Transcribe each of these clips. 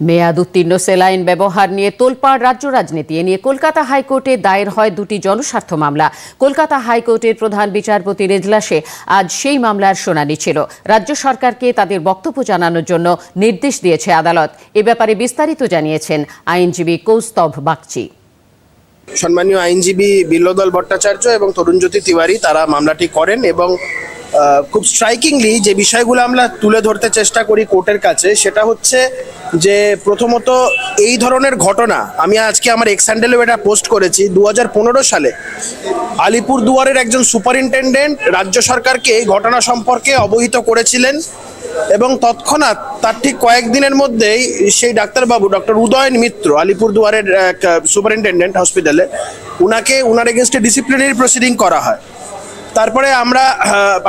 মেয়াদ উত্তীর্ণ সেলাইন ব্যবহার নিয়ে তোলপাড় রাজ্য রাজনীতি এ নিয়ে কলকাতা হাইকোর্টে দায়ের হয় দুটি জনস্বার্থ মামলা। কলকাতা হাইকোর্টের প্রধান বিচারপতির এজলাসে আজ সেই মামলার শুনানি ছিল। রাজ্য সরকারকে তাদের বক্তব্য জানানোর জন্য নির্দেশ দিয়েছে আদালত। এ ব্যাপারে বিস্তারিত জানিয়েছেন আইনজীবী কৌস্তভ বাগচি। সম্মানীয় আইনজীবী বিল্লদল ভট্টাচার্য এবং তরুণজ্যোতি তিওয়ারি তারা মামলাটি করেন এবং খুব স্ট্রাইকিংলি যে বিষয়গুলো আমরা তুলে ধরতে চেষ্টা করি কোর্টের কাছে, সেটা হচ্ছে যে প্রথমত এই ধরনের ঘটনা, আমি আজকে আমার এক্স হ্যান্ডেলেও এটা পোস্ট করেছি দু হাজার পনেরো সালে আলিপুর দুয়ারের একজন সুপারিনটেন্ডেন্ট রাজ্য সরকারকে এই ঘটনা সম্পর্কে অবহিত করেছিলেন এবং তৎক্ষণাৎ তার ঠিক কয়েকদিনের মধ্যেই সেই ডাক্তারবাবু, ডক্টর উদয়ন মিত্র, আলিপুর দুয়ারের সুপারিনটেন্ডেন্ট হসপিটালে উনাকে, উনার এগেনস্টে ডিসিপ্লিনারি প্রসিডিং করা হয়। তারপরে আমরা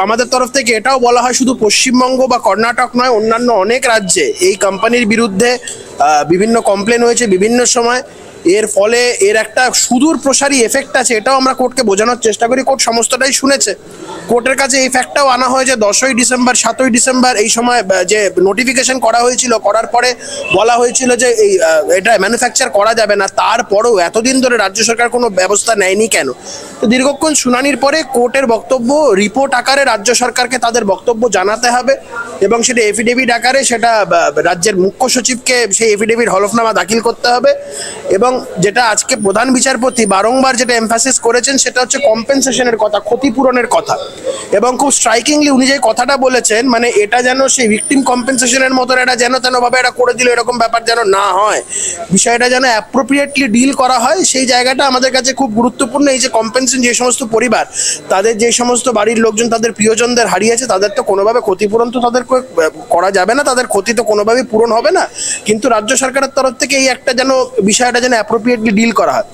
আমাদের তরফ থেকে এটাও বলা হয় শুধু পশ্চিমবঙ্গ বা কর্ণাটক নয়, অন্যান্য অনেক রাজ্যে এই কোম্পানির বিরুদ্ধে বিভিন্ন কমপ্লেন হয়েছে বিভিন্ন সময়। এর ফলে এর একটা সুদূর প্রসারী এফেক্ট আছে, এটাও আমরা কোর্টকে বোঝানোর চেষ্টা করি। কোর্ট সমস্তটাই শুনেছে। কোর্টের কাছে এই ফ্যাক্টটাও আনা হয় যে দশই ডিসেম্বর, সাতই ডিসেম্বর এই সময় যে নোটিফিকেশন করা হয়েছিল, করার পরে বলা হয়েছিল যে এই এটা ম্যানুফ্যাকচার করা যাবে না। তারপরেও এতদিন ধরে রাজ্য সরকার কোনো ব্যবস্থা নেয়নি কেন? তো দীর্ঘক্ষণ শুনানির পরে কোর্টের বক্তব্য রিপোর্ট আকারে রাজ্য সরকারকে তাদের বক্তব্য জানাতে হবে এবং সেটা এফিডেভিট আকারে সেটা রাজ্যের মুখ্য সচিবকে সেই এফিডেভিট হলফনামা দাখিল করতে হবে এবং যেটা আজকে প্রধান বিচারপতি বারংবার যেটা এমফাসিস করেছেন সেটা হচ্ছে কম্পেনসেশনের কথা, ক্ষতিপূরণের কথা। এবং খুব স্ট্রাইকিংলি উনি যে কথাটা বলেছেন মানে এটা যেন সেই ভিকটিম কম্পেনসেশনের মতন এটা যেন তেন ভাবে এটা করে দিল, এরকম ব্যাপার যেন না হয়। বিষয়টা যেন অ্যাপ্রোপ্রিয়েটলি ডিল করা হয়, সেই জায়গাটা আমাদের কাছে খুব গুরুত্বপূর্ণ। এই যে কম্পেনসেশন যে সমস্ত পরিবার, তাদের যে সমস্ত বাড়ির লোকজন, তাদের প্রিয়জনদের হারিয়েছে, তাদের তো কোনোভাবে ক্ষতিপূরণ তো তাদের করা যাবে না, তাদের ক্ষতি তো কোনোভাবেই পূরণ হবে না। কিন্তু রাজ্য সরকারের তরফ থেকে এই একটা যেন বিষয়টা যেন অ্যাপ্রোপ্রিয়েটলি ডিল করা হয়।